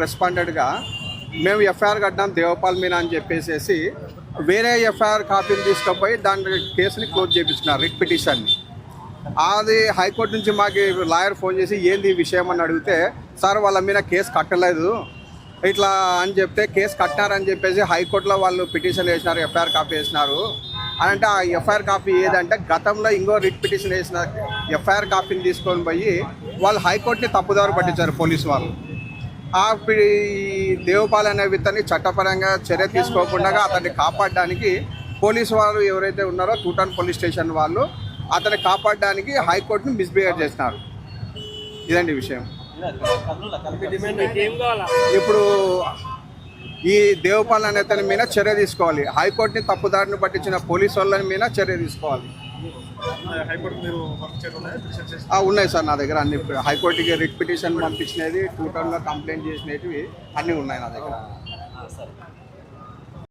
రెస్పాండెడ్గా మేము ఎఫ్ఐఆర్ కట్టినాం దేవపాల్ మీద అని చెప్పేసి వేరే ఎఫ్ఐఆర్ కాపీని తీసుకుపోయి దాని కేసుని క్లోజ్ చేయించినారు రిట్ పిటిషన్ని. అది హైకోర్టు నుంచి మాకు లాయర్ ఫోన్ చేసి ఏంది ఈ విషయం? అని అడిగితే సార్ వాళ్ళ మీద కేసు కట్టలేదు. ఇట్లా అని చెప్తే కేసు కట్టినారని చెప్పేసి హైకోర్టులో వాళ్ళు పిటిషన్ వేసినారు ఎఫ్ఐఆర్ కాపీ వేసినారు. అని అంటే ఆ ఎఫ్ఐఆర్ కాపీ ఏదంటే గతంలో ఇంకో రిట్ పిటిషన్ వేసిన ఎఫ్ఐఆర్ కాపీని తీసుకొని పోయి వాళ్ళు హైకోర్టుని తప్పుదారు పట్టించారు పోలీసు వాళ్ళు. ఆ పి- దేవపాల్ అనే వ్యక్తిని చట్టపరంగా చర్య తీసుకోకుండా అతన్ని కాపాడడానికి పోలీసు వారు ఎవరైతే ఉన్నారో టూటాన్ పోలీస్ స్టేషన్ వాళ్ళు అతన్ని కాపాడడానికి హైకోర్టుని మిస్బిహేవ్ చేసినారు. ఇదండి విషయం. ఇప్పుడు ఈ దేవపాల్ అనే అతని మీద చర్య తీసుకోవాలి. హైకోర్టుని తప్పుదారిని పట్టించిన పోలీసు వాళ్ళ మీద చర్య తీసుకోవాలి. ఉన్నాయా? సార్ నా దగ్గర అన్ని. హైకోర్టుకి రిట్ పిటిషన్ పంపించినది టూటన్లో కంప్లైంట్ చేసినవి అన్నీ ఉన్నాయి నా దగ్గర.